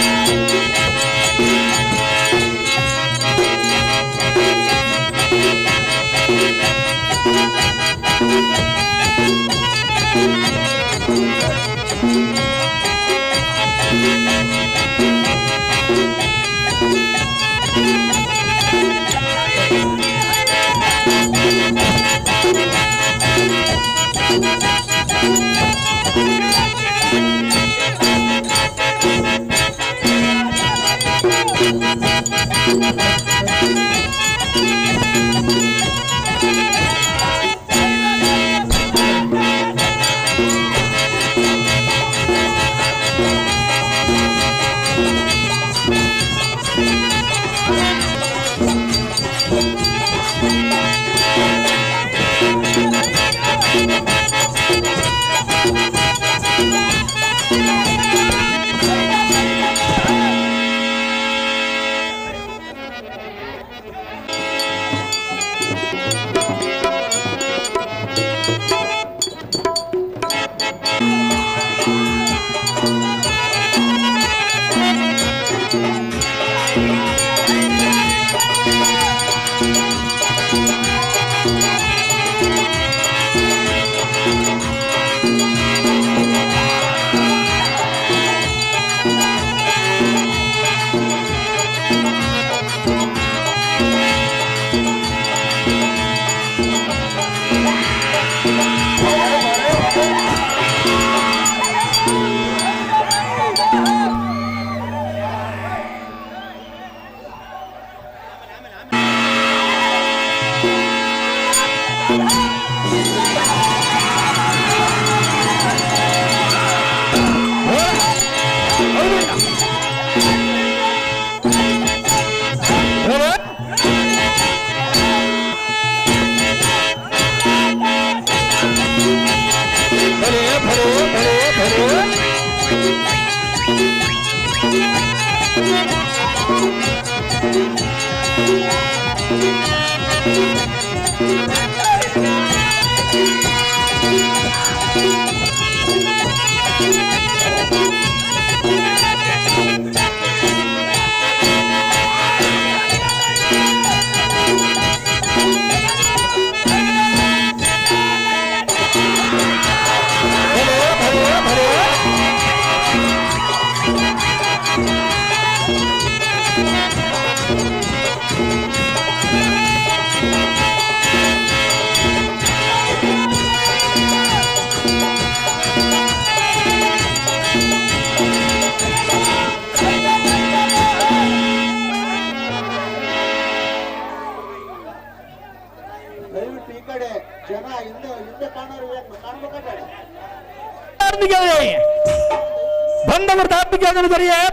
Yeah.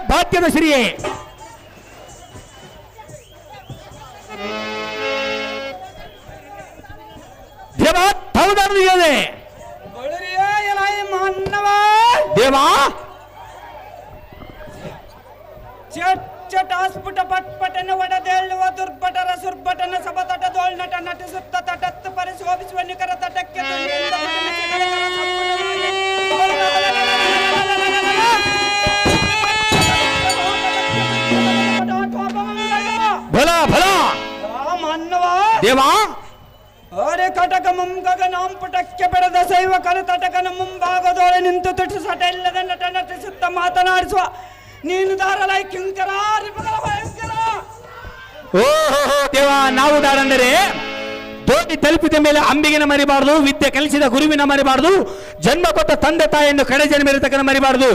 ಭಾಗ್ಯದ ಶ್ರೀಯೇ ದೇವ? ಅರೆ ಕಟಕ ಗಗನಾಂ ಪುಟಕ್ಕೆ ಬೆಳೆದ ಶೈವ ಕಲು ತಟಕನ ಮುಂಭಾಗದೊಳೆ ನಿಂತು ತುಟು ಸಟ ಇಲ್ಲದ ನಟ ನಟಿಸುತ್ತ ಮಾತನಾಡಿಸುವ ನೀನು ದಾರಲೈ ಕಿಂಕರ ಭಯಂಕರ ಓಹೋ ದೇವ ನಾವು ದಾರಂದರೆ ದೋಣಿ ತಲುಪಿದ ಮೇಲೆ ಅಂಬಿಗೆನ ಮರಿಬಾರದು ವಿದ್ಯೆ ಕಲಿಸಿದ ಗುರುವಿನ ಮರಿಬಾರದು ಜನ್ಮ ಕೊಟ್ಟ ತಂದೆ ತಾಯಿಯನ್ನು ಕಡೆ ಜನ್ಮಿರತಕ್ಕನ ಮರಿಬಾರದು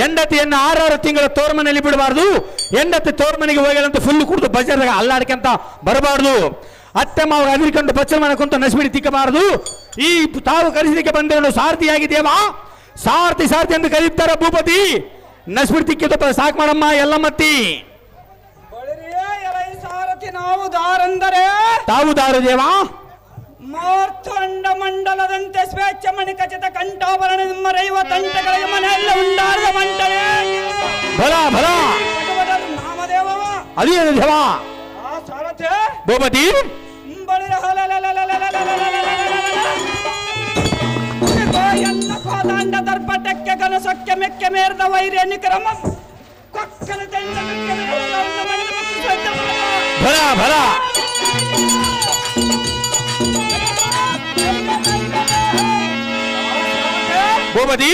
ಹೆಂಡತಿಯನ್ನು ಆರಾರು ತಿಂಗಳ ತೋರ್ಮನೆಯಲ್ಲಿ ಬಿಡಬಾರದು ಹೆಂಡತಿ ತೋರ್ಮನೆಗೆ ಹೋಗಲಂತ ಫುಲ್ ಕುಡಿದು ಬಜಾರ್ದಾಗ ಅಲ್ಲಾಡ್ಕಂತ ಬರಬಾರದು. ಅತ್ತೆ ಮಾವ ಅದಿರ್ಕೊಂಡು ಪಚ್ಚ ಮನೆ ಕುಂತ ನಸ್ಬಿಡಿ ತಿಕ್ಕಬಾರದು. ಈ ತಾವು ಕರೆಸಲಿಕ್ಕೆ ಬಂದಿರೋ ದೇವ ಸಾರಥಿ ಸಾರಥಿ ಎಂದು ಕರೀತಾರ ಭೂಪತಿ. ನಸ್ಬಿಡಿ ತಿಕ್ಕಿದ ಸಾಕು ಮಾಡಮ್ಮ ಎಲ್ಲ ಮತ್ತಿ ನಾವು ದಾರಂದರೆ. ತಾವು ದಾರು ದೇವಾ ಮಾರ್ತಂಡ ಮಂಡಲದಂತೆ ಸ್ವೇಚ್ಛ ಮಣಿ ಖಚಿತ ಕಂಠಾಭರಣ ಮರೆಯುವ ತಂಟಗಳಿಗೆ ಮನೆಯಲ್ಲ ಉಂಡಾರದ ಮಂಟನೆ ಬಲ ಬಲ. ನಾಮದೇವ ದೇವ. ಆ ಸಾರಥಿ. ಭೂಪತಿ. ಎಲ್ಲ ಕೋದಾಂಡ ದರ್ಪಟಕ್ಕೆ ಕನಸಕ್ಕೆ ಮೆಕ್ಕೆ ಮೇರ್ದ ವೈರ್ಯ ನಿಕ್ರಮ ಕೊಕ್ಕನ ದಂಡ ಭರ ಭರ ಗೋಮತಿ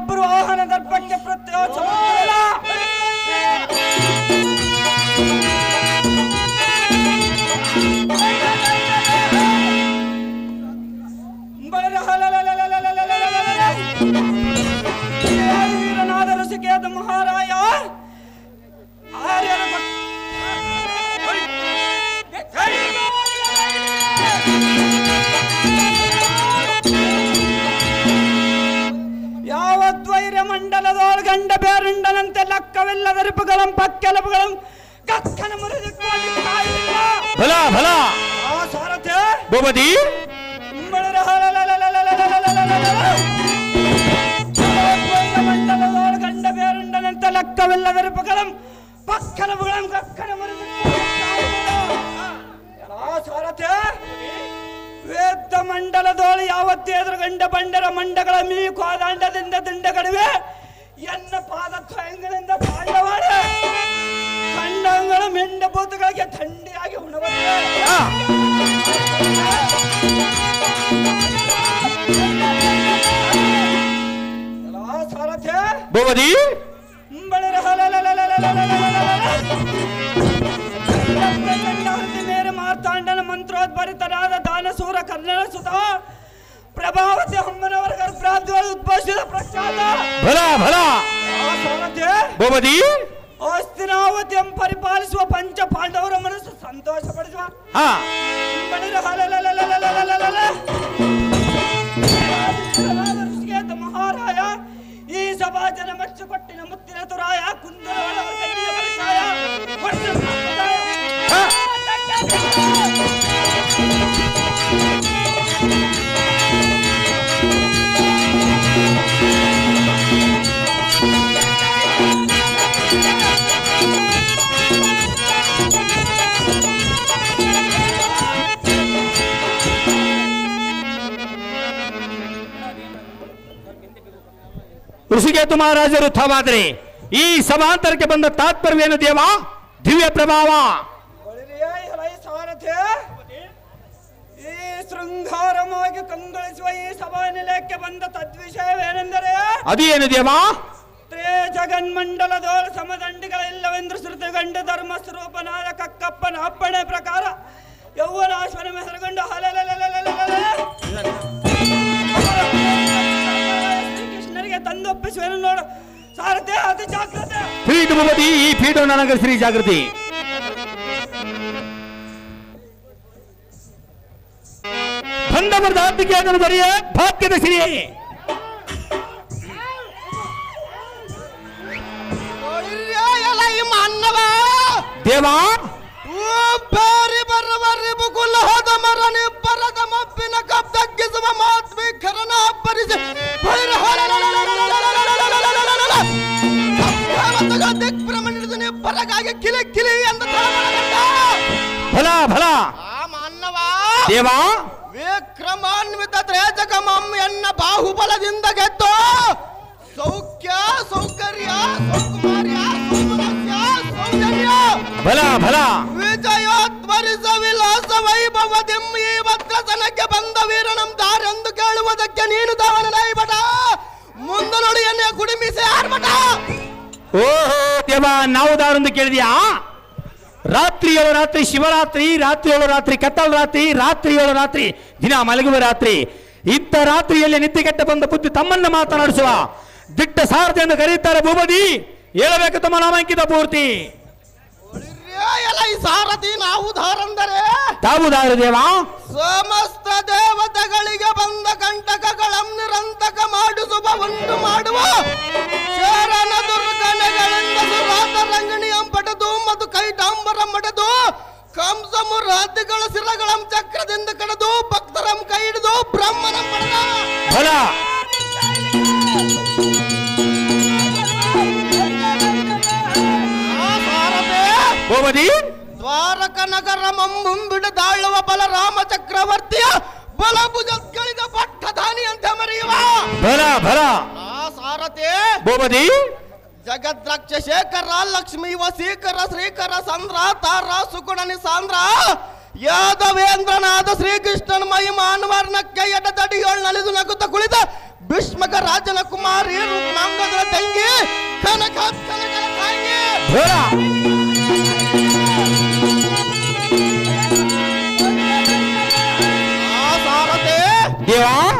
ಒಬ್ಬರು ವಾಹನ ದರ್ಪಕ್ಕೆ ಪ್ರತ್ಯೋತ್ಸವ ಕಂಡ ಬೇರುಂಡನಂತೆ ಲಕ್ಕವೆಲ್ಲದರಿಪುಗಳಂ ಪಕ್ಕೆಲಬುಗಳಂ ಕಕ್ಕನ ಮುರಿದು ಭಲ ಭಲ ಸಾರಥ್ಯ ಭೂಪತಿ ಕಂಡ ಬೇರುಂಡನಂತೆ ಲಕ್ಕವೆಲ್ಲದರಿಪುಗಳಂ ಪಕ್ಕಲಬುಗಳಂ ಕಕ್ಕನ ಮುರಿದು ಸಾರಥ್ಯ ವೇದ ಮಂಡಲದೋಳು ಯಾವತ್ತೇದ್ರು ಗಂಡ ಬಂಡರ ಮಂಡಗಳ ಮೀ ಕೋದಾಂಡದಿಂದ ದಿಂಡಗಳಿವೆ ಕೈಗಳಿಂದ ಪಾಂಡವರ ಕಂಡಂಗಳ ಮೆಂಡಪೋತುಗಳಿಗೆ ಥಂಡಿಯಾಗಿ ಉಣಬಲ್ಲ ಭೂಮದಿ ಬಳೆರ ಮೇರೆ ಮಾರ್ತಾಂಡನ ಮಂತ್ರೋದ್ಭರಿತರಾದ ದಾನಸೂರ ಕರ್ಣನ ಸುತ ಪ್ರಭಾವತಿ ಅಮ್ಮನವರ ಪ್ರಾಪ್ತಿಗಳು ಉದ್ಭವಿಸಿದ ಪ್ರಖ್ಯಾತ. ಭಲ ಭಲ. ಗೋಮತಿ ಅಸ್ತಿನಾವತಿಯನ್ನು ಪರಿಪಾಲಿಸುವ ಪಂಚ ಪಾಂಡವರ ಮನಸ್ಸು ಸಂತೋಷ ಪಡಿಸುವ ಹಾ ಮಹಾರಾಯ ಈ ಸಭಾ ಜನ ಮಚ್ಚು ಕೊಟ್ಟಿನ ಮುತ್ತಿನ ತುರಾಯ ಕುಂದರ ಪರಿಚಯ ಸಂಪ್ರದಾಯ. ಮಹಾರಾಜರು ಥವಾದ್ರೆ ಈ ಸಮಾಂತರಕ್ಕೆ ಬಂದ ತಾತ್ಪರ್ಯವೇನು ದೇವ? ದಿವ್ಯ ಪ್ರಭಾವ. ಈ ಶೃಂಗಾರವಾಗಿ ಕಂಗೊಳಿಸುವ ಈ ಸಭಾ ನಿಲಯಕ್ಕೆ ಬಂದ ತದ್ವಿಷಯವೇನೆಂದರೆ ಅದೇನು ದೇವ? ತ್ರೇ ಜಗನ್ಮಂಡಲದೋಳ ಸಮದಂಡಿಗಳಿಲ್ಲವೆಂದು ಶ್ರುತಿಗಂಡ ಧರ್ಮ ಸ್ವರೂಪನಾದ ಕಕ್ಕಪ್ಪನ ಅಪ್ಪಣೆ ಪ್ರಕಾರ ಯೌವನಾಶ್ವನ ಹೆಸರುಗೊಂಡು ಶ್ರೀಕೃಷ್ಣರಿಗೆ ತಂದೊಪ್ಪಿಸುವೆನು ನೋಡು ಸಾರಥಿ ಅತಿ ಜಾಗ್ರತೆ. ಪೀಠ ಭೂಪತಿ ಈ ಪೀಠ ನನಗೆ ಶ್ರೀ ಜಾಗೃತಿ. ಬಂದ ಬರದ ಆರ್ಥಿಕ ಅದನ್ನು ಬರೆಯ ಭಾಗ್ಯದ ಶ್ರೀ ದೇವಾ. ಬರ್ರಿ ಬಾರಿ ಬರ ಬರ್ರಿ ಬುಗುಲ್ ಹೋದ ಮರ ತನಕ ತಗ್ಗಿಸುವ ಮಾತ್ಮೀಕರಣ ಅಬ್ಬರಿಸಿ ದಿಗ್ಭ್ರಮಣನೆ ಪರಗಾಗಿ ಕಿಲಿ ಕಿಲಿ ಎಂದು ಭಲ ಭಲ. ದೇವಾ. ವಿಕ್ರಮಾನ್ವಿತ ತ್ರೇಜಕಮಂ ಎನ್ನ ಬಾಹುಬಲದಿಂದ ಗೆದ್ದು ಸೌಖ್ಯ ಸೌಕರ್ಯ ಸೌಕುಮಾರ್ಯ ಸೌಂದರ್ಯ ಭಲ ಭಲ. ಈ ಭದ್ರಸನಕ್ಕೆ ಬಂದ ವೀರನಂ ದಾರೆಂದು ಕೇಳುವುದಕ್ಕೆ ನೀನು ದಾವನನಾಯಿ ಬಟ ಮುಂದೆ ನೋಡಿ ಎನ್ನೆ ಕುಡಿಮಿಸಿ ಆರ್ಬಟ ಓಹೋ, ದೇವ, ನಾವು ದಾರಂದು ಕೇಳಿದ್ಯಾ? ರಾತ್ರಿ ಏಳು ರಾತ್ರಿ, ಶಿವರಾತ್ರಿ ರಾತ್ರಿ ಏಳು ರಾತ್ರಿ, ಕತ್ತಲ ರಾತ್ರಿ ರಾತ್ರಿ ಏಳು ರಾತ್ರಿ, ದಿನ ಮಲಗುವ ರಾತ್ರಿ. ಇಂಥ ರಾತ್ರಿಯಲ್ಲಿ ನಿದ್ದೆಗೆಟ್ಟ ಬಂದ ಬುದ್ಧಿ ತಮ್ಮನ್ನ ಮಾತನಾಡಿಸುವ ದಿಟ್ಟ ಸಾರಥಿ ಎಂದು ಕರೆಯುತ್ತಾರೆ ಭೂಪತಿ. ಹೇಳಬೇಕು ತಮ್ಮ ನಾಮಾಂಕಿತ ಪೂರ್ತಿ. ಎಲೈ ಸಾರಥಿ ನಾವು ಧಾರಂದರೆ ತಾವು ದಾರು ದೇವ ಸಮಸ್ತ ದೇವತೆಗಳಿಗೆ ಭಗವತಿ ಜಗದ್ರಕ್ಷ ಶೇಖರ ಲಕ್ಷ್ಮೀ ವಸೀಕರ ಶ್ರೀಕರ ಸಂದ್ರ ತಾರ ಸುಗುಣನಿ ಸಾಂದ್ರ ಯಾದವೇಂದ್ರನಾದ ಶ್ರೀಕೃಷ್ಣನ ಮಹಿಮಾನ್ವರ್ಣಕ್ಕೆ ಎಡ ತಡಿಯೋಳ್ ನಲಿದು ನಗುತ್ತ ಕುಳಿತ ಭೀಷ್ಮಕ ರಾಜನ ಕುಮಾರಿ ಮಂಗದ್ರ ತಂಗಿ ಕನಕ ಕನಕ ತಾಯಿ. ದೇವಾ.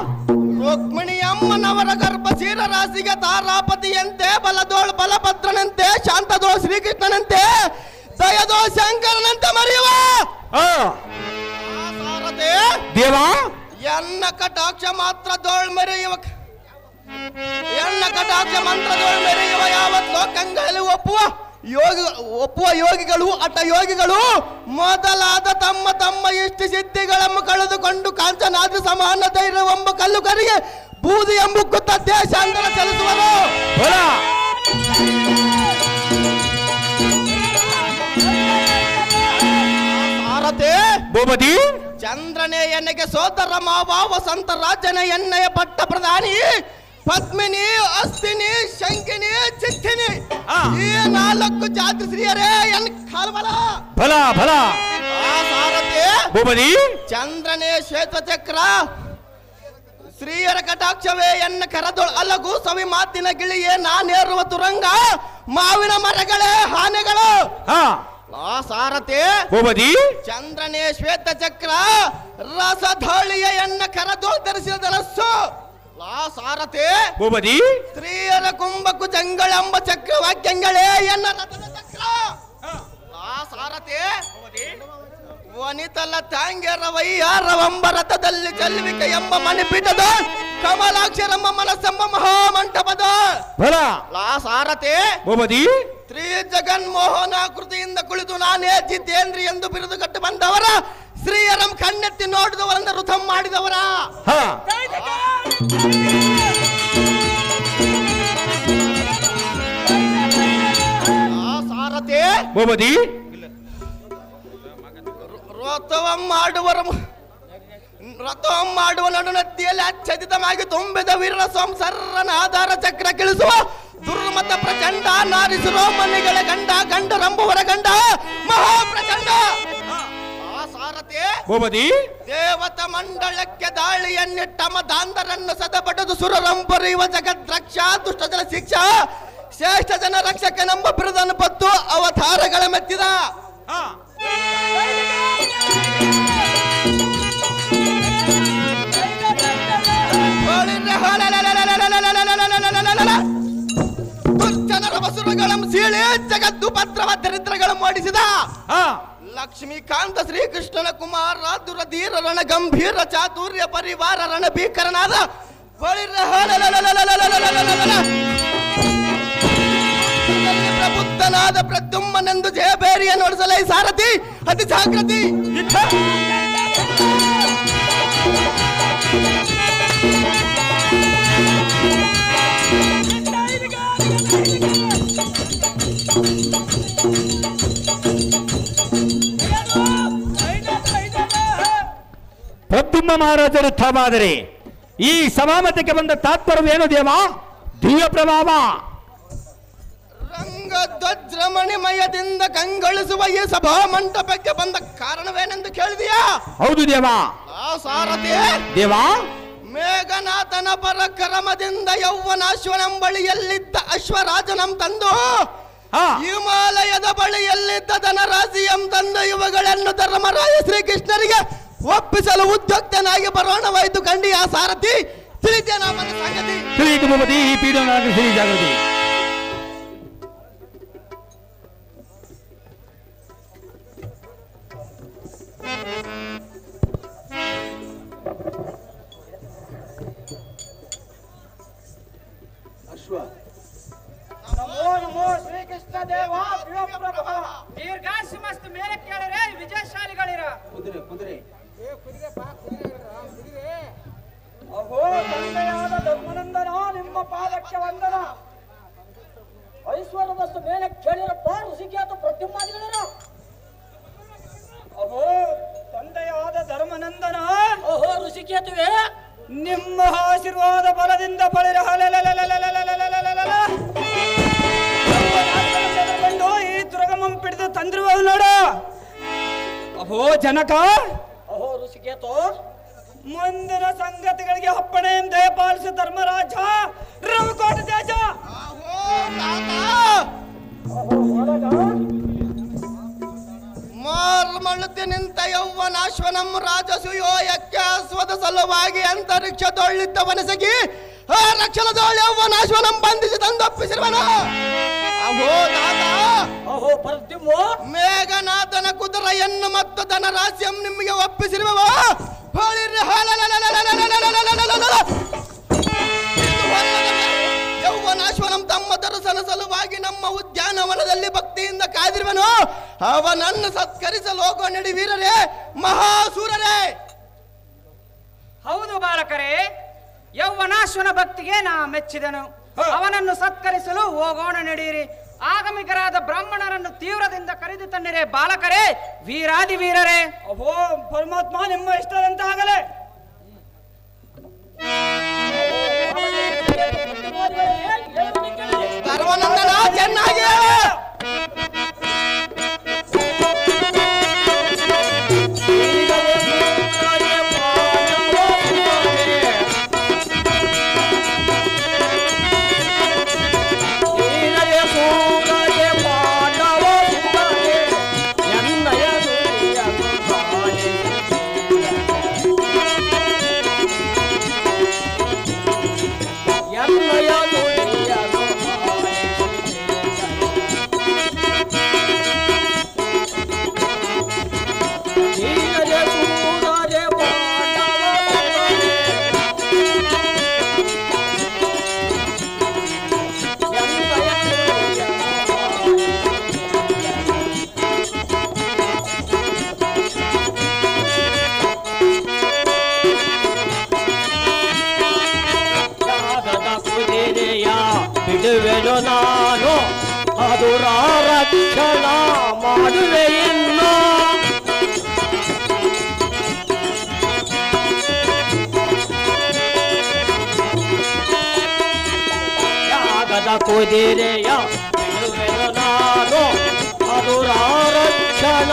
ಅಮ್ಮನವರ ಗರ್ಭ ಕ್ಷೀರ ರಾಶಿಗೆ ತಾರಾಪತಿಯಂತೆ ಬಲದೋಳ್ ಬಲಭದ್ರನಂತೆ ಶಾಂತದೋಳ್ ಶ್ರೀಕೃಷ್ಣನಂತೆ ದಯದೋಳ್ ಶಂಕರನಂತೆ ಮರೆಯುವ ದೇವಾ? ಎನ್ನ ಕಟಾಕ್ಷ ಮಾತ್ರ ದೋಳ್ ಮರೆಯುವ ಎನ್ನ ಕಟಾಕ್ಷ ಮಂತ್ರ ದೋಳ್ ಮೆರೆಯುವ ಯಾವತ್ ಲೋಕಂಗಳಲ್ಲಿ ಒಪ್ಪುವ ಯೋಗಿ ಒಪ್ಪುವ ಯೋಗಿಗಳು ಅಟ ಯೋಗಿಗಳು ಮೊದಲಾದ ತಮ್ಮ ತಮ್ಮ ಇಷ್ಟ ಸಿದ್ಧಿಗಳನ್ನು ಕಳೆದುಕೊಂಡು ಕಾಂಚನಾದ ಸಮಾನ ಧೈರ್ಯವೆಂಬ ಕಲ್ಲು ಕರಿಗೆ ಬೂದಿ ಎಂಬುಕ್ಕುತ್ತ ದೇಶಾಂತರ ಚಲಿಸುವರು ಬೋಲ ಭಾರತೆ ಭೂಪತಿ ಚಂದ್ರನೇ ಎಣ್ಣೆಗೆ ಸೋದರ ಮಾವ ವಸಂತ ರಾಜನ ಎಣ್ಣೆಯ ಪಟ್ಟ ಪ್ರಧಾನಿ ಪದ್ಮಿನಿ ಅಸ್ತಿನಿ ಶಂಕಿನಿ ಚಿತ್ತಿನಿ ಆ. ಈ ನಾಲ್ಕು ಜಾತಿ ಸ್ತ್ರೀಯರೇ ಎನ್ ಕಾಲ್ಬಲ ಫಲ ಫಲ ಆ ಸಾರಥಿ ಭೂಪತಿ ಚಂದ್ರನೇ ಶ್ವೇತಚಕ್ರ ಸ್ತ್ರೀಯರ ಕಟಾಕ್ಷವೇ ಎನ್ನ ಕರದೊಳ ಅಲಗು ಸವಿ ಮಾತಿನ ಗಿಳಿಯೇ ನಾನೇರುವ ತುರಂಗ ಮಾವಿನ ಮರಗಳೇ ಹಾನೆಗಳು. ಹಾ. ಆ ಸಾರಥಿ ಭೂಪತಿ. ಚಂದ್ರನೇ ಶ್ವೇತ ಚಕ್ರ ರಸಧಳಿಯ ಎನ್ನ ಕರದೋ ಧರಿಸಿದ ಧನಸ್ಸು ಲಾ ಸಾರಥಿ ಭೂಪತಿ. ಸ್ತ್ರೀಯರ ಕುಂಭಕು ಜಂಗಳೆಂಬ ಚಕ್ರವಾಕ್ಯಂಗಳೇ ಎನ್ನ ರಥದ ಚಕ್ರ. ಆ ಸಾರಥಿ ವನಿತಲ ತಾಂಗ್ಯರವ ಯಾರವಂಬರಥದಲ್ಲಿ ಕಲ್ವಿಕ ಎಂಬ ಬಿಟ್ಟದ ಕಮಲಾಕ್ಷರಮ್ಮ ಮನಸ್ಸೆಂಬ ಮಹಾಮಂಟಪದ ಸಾರತೆ ಶ್ರೀ ಜಗನ್ಮೋಹನ ಕೃತಿಯಿಂದ ಕುಳಿತು ನಾನೇ ಜಿತೇಂದ್ರಿ ಎಂದು ಬಿರುದು ಕಟ್ಟು ಬಂದವರ ಶ್ರೀಯರಂ ಕಣ್ಣೆತ್ತಿ ನೋಡಿದವರನ್ನ ಋತಂ ಮಾಡಿದವರ. ಸಾರತೆ ವ್ರತವಂ ಮಾಡುವರ ಮು- ಮಾಡುವ ನಡುನತ್ತಿಯಲ್ಲಿ ಅಚ್ಚದಿತವಾಗಿ ತುಂಬಿದ ವೀರ ಸಂಸರ್ರನ ಆಧಾರ ಚಕ್ರ ಕಿಳಿಸುವ ದುರ್ಮತ ಪ್ರಚಂಡ ನಾರಿಸುವ ಮನೆಗಳ ಗಂಡ ಗಂಡರಂಬುವರ ಗಂಡ ಮಹಾಪ್ರಚಂಡ. ಭೂಪತಿ. ದೇವತ ಮಂಡಳಕ್ಕೆ ದಾಳಿಯನ್ನಿಟ್ಟ ಮದಾಂಧರನ್ನು ಸದಪಟದು ಸುರರಂಪರಿಯುವ ಜಗದ್ರಕ್ಷ ದುಷ್ಟಜನ ಶಿಕ್ಷಾ ಶ್ರೇಷ್ಠ ಜನ ರಕ್ಷಕನೆಂಬ ಬಿರುದನ್ನು ಪತ್ತು ಅವತಾರಗಳ ಮೆತ್ತಿದ ಹಾ. ಸೀಳಿ ಜಗದ್ದು ಪತ್ರವ ದರಿದ್ರಗಳ ಮಾಡಿಸಿದ ಲಕ್ಷ್ಮೀಕಾಂತ ಶ್ರೀಕೃಷ್ಣನ ಕುಮಾರ ದುರಧೀರ ರಣ ಗಂಭೀರ ಚಾತುರ್ಯ ಪರಿವಾರ ರಣ ಭೀಕರನಾದ ಪ್ರಬುದ್ಧನಾದ ಪ್ರದ್ಯುಮ್ಮನೆಂದು ಜಯಬೇರಿಯ ನೋಡಿಸಲೈ ಸಾರಥಿ ಅದು ಜಾಗೃತಿ ಪ್ರದ್ಯುಮ್ಮ ಮಹಾರಾಜರು ಥವಾದರೆ ಈ ಸಮಾಮತಕ್ಕೆ ಬಂದ ತಾತ್ಪರ್ಯ ಏನು ದೇವ? ದಿವ್ಯ ಪ್ರಭಾವ. ಧ್ವಜ್ರಮಣಿಮಯದಿಂದ ಕಂಗೊಳಿಸುವ ಈ ಸಭಾ ಮಂಟಪಕ್ಕೆ ಬಂದ ಕಾರಣವೇನೆಂದು ಕೇಳಿದೆಯಾ? ಹೌದು ದೇವ. ಆ ಸಾರಥಿ ದೇವ. ಮೇಘನಾಥನ ಪರಕ್ರಮದಿಂದ ಯೌವನಾಶ್ವನಂಬಳಿಯಲ್ಲಿದ್ದ ಅಶ್ವರಾಜನಂ ತಂದು ಹಿಮಾಲಯದ ಬಳಿಯಲ್ಲಿದ್ದ ಧನರಾಶಿಯಂ ತಂದು ಇವುಗಳನ್ನು ಧರ್ಮರಾಯ ಶ್ರೀಕೃಷ್ಣರಿಗೆ ಒಪ್ಪಿಸಲು ಉದ್ಯುಕ್ತನಾಗಿ ಬರೋಣವಾಯಿತು ಕಂಡಿ ಆ ಸಾರಥಿ. ನಮ್ಮನ್ನ ಸಂಗತಿ? ತಿಳಿಯಿತು ಶ್ರೀ ಜಾಗೃತಿ ಅಶ್ವ. ನಮೋ ನಮೋ ಶ್ರೀಕೃಷ್ಣ ದೇವ ಶಿವಪ್ರಭು ದೀರ್ಘಾಶು ಮಸ್ತ್ ಮೇಲೆ ಕೇಳಿರೆ ವಿಜಯಶಾಲಿಗಳಿರ. ಕುದುರೆ ಕುದುರೆ. ಅಹೋ ತಂದೆಯಾದ ಧರ್ಮನಂದನ ನಿಮ್ಮ ಪಾದಕ್ಕೆ ವಂದನ. ಐಶ್ವರ್ಯದಷ್ಟು ಮೇಲೆ ಕೇಳಿರಪ್ಪ ಋಷಿಖ್ಯಾತ ಪ್ರತ್ಯುಮ್ಮಾದಿಗಳರ ಅಹೋ ಮಹಾರಾಜನಾದ ಧರ್ಮನಂದನ. ಓಹೋ ಋಷಿಕೇತುವೆ ನಿಮ್ಮ ಆಶೀರ್ವಾದ ಬಲದಿಂದ ಪಡೆದ ಈ ದುರ್ಗಮಂ ಪಿಡಿದು ತಂದಿರುವ ನೋಡ. ಅಹೋ ಜನಕ. ಅಹೋ ಋಷಿಕೇತು ಮುಂದಿನ ಸಂಗತಿಗಳಿಗೆ ಅಪ್ಪಣೆ ದಯಪಾಲಿಸಿ ಧರ್ಮರಾಜ. ರವಿಕೋಟ ದೇಶ ಮಳ್ಳುತ್ತಿನಿಂತ ಯೌವನಾಶ್ವನಂ ರಾಜಸುಯೋ ಯಕ್ಕೆ ಸಲುವಾಗಿ ಅಂತರಿಕ್ಷ ಆ ರಕ್ಷಣದೋಳು ಯೌವನಾಶ್ವನಂ ಬಂಧಿಸಿ ತಂದೊಪ್ಪಿಸಿರುವನು ಅಹೋ ತಾತ ಅಹೋ ಪ್ರತಿಮೋ ಮೇಘನಾಥನ ಕುದುರೆಯನ್ನು ಮತ್ತು ಧನರಾಸ್ಯಂ ನಿಮಗೆ ಒಪ್ಪಿಸಿರುವವ ಹೋಳಿರಿ ಯೌವನಾಶ್ವನಂ ತಮ್ಮ ದರ್ಶನ ಸಲುವಾಗಿ ನಮ್ಮ ಉದ್ಯಾನವನದಲ್ಲಿ ಭಕ್ತಿಯಿಂದ ಕಾದಿರುವನು ಅವನನ್ನು ಸತ್ಕರಿಸಲು ಹೋಗುವ ನಡಿ ವೀರರೇ ಮಹಾಸೂರರೇ. ಹೌದು ಬಾಲಕರೇ ಯೌವನಾಶ್ವನ ಭಕ್ತಿಗೆ ನಾ ಮೆಚ್ಚಿದನು. ಅವನನ್ನು ಸತ್ಕರಿಸಲು ಹೋಗೋಣ ನಡೆಯಿರಿ ಆಗಮಿಕರಾದ ಬ್ರಾಹ್ಮಣರನ್ನು ತೀವ್ರದಿಂದ ಕರೆದು ತನ್ನಿರೇ ಬಾಲಕರೇ ವೀರಾದಿ ವೀರರೇ. ಓ ಪರಮಾತ್ಮ ನಿಮ್ಮ ಇಷ್ಟದಂತಾಗಲೇ ಚೆನ್ನಾಗಿ. ಕುದಿರೆಯ ಬಿಡುವೆನು ನಾನು ಅದು ರಕ್ಷಣ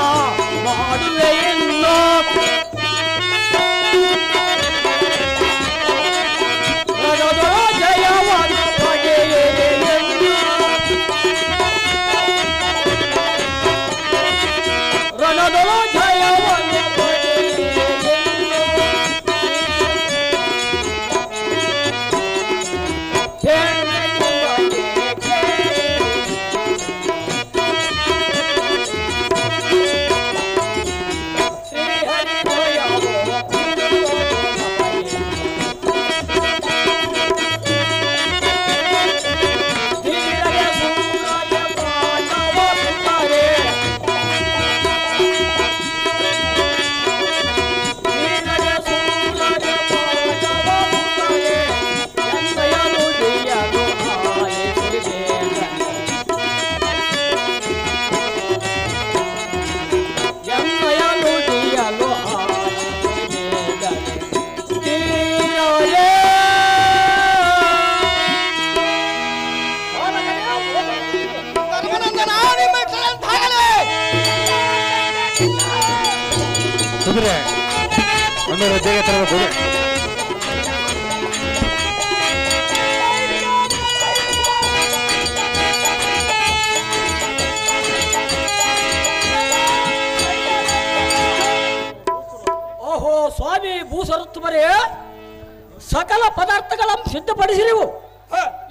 ಸಿದ್ಧಪಡಿಸಿರಿವು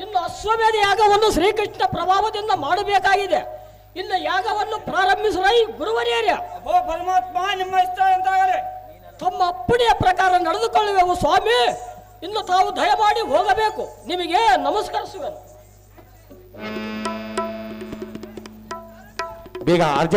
ಇನ್ನು ಅಶ್ವಮೇಧ ಯಾಗವನ್ನು ಶ್ರೀಕೃಷ್ಣ ಪ್ರಭಾವದಿಂದ ಮಾಡಬೇಕಾಗಿದೆ. ಇನ್ನು ಯಾಗವನ್ನು ಪ್ರಾರಂಭಿಸುವ ಈ ಅಹೋ ಪರಮಾತ್ಮ ನಿಮ್ಮ ಇಷ್ಟದಂತಾಗಲೇ ತಮ್ಮ ಅಪ್ಪಣೆಯ ಪ್ರಕಾರ ನಡೆದುಕೊಳ್ಳುವೆವು ಸ್ವಾಮಿ. ಇನ್ನು ತಾವು ದಯಮಾಡಿ ಹೋಗಬೇಕು. ನಿಮಗೆ ನಮಸ್ಕರಿಸುವೆನು. ಬೇಗ ಅರ್ಜೆಂಟ್